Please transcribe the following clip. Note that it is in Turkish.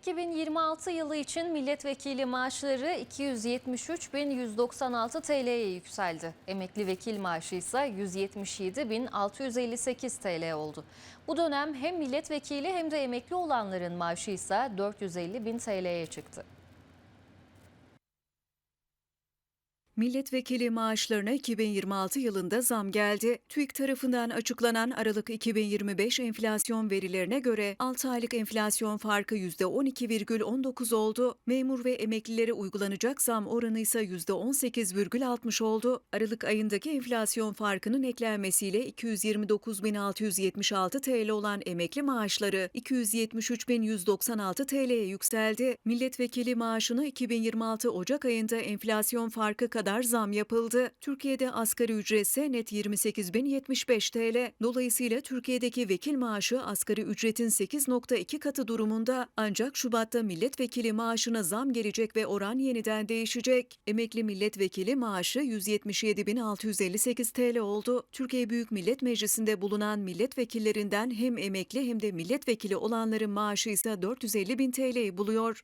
2026 yılı için milletvekili maaşları 273.196 TL'ye yükseldi. Emekli vekil maaşı ise 177.658 TL oldu. Bu dönem hem milletvekili hem de emekli olanların maaşı ise 450.000 TL'ye çıktı. Milletvekili maaşlarına 2026 yılında zam geldi. TÜİK tarafından açıklanan Aralık 2025 enflasyon verilerine göre 6 aylık enflasyon farkı %12,19 oldu. Memur ve emeklilere uygulanacak zam oranı ise %18,60 oldu. Aralık ayındaki enflasyon farkının eklenmesiyle 229.676 TL olan emekli maaşları 273.196 TL'ye yükseldi. Milletvekili maaşına 2026 Ocak ayında enflasyon farkı kadar zam yapıldı. Türkiye'de asgari ücretse net 28.075 TL. Dolayısıyla Türkiye'deki vekil maaşı asgari ücretin 8.2 katı durumunda. Ancak Şubat'ta milletvekili maaşına zam gelecek ve oran yeniden değişecek. Emekli milletvekili maaşı 177.658 TL oldu. Türkiye Büyük Millet Meclisi'nde bulunan milletvekillerinden hem emekli hem de milletvekili olanların maaşı ise 450.000 TL'yi buluyor.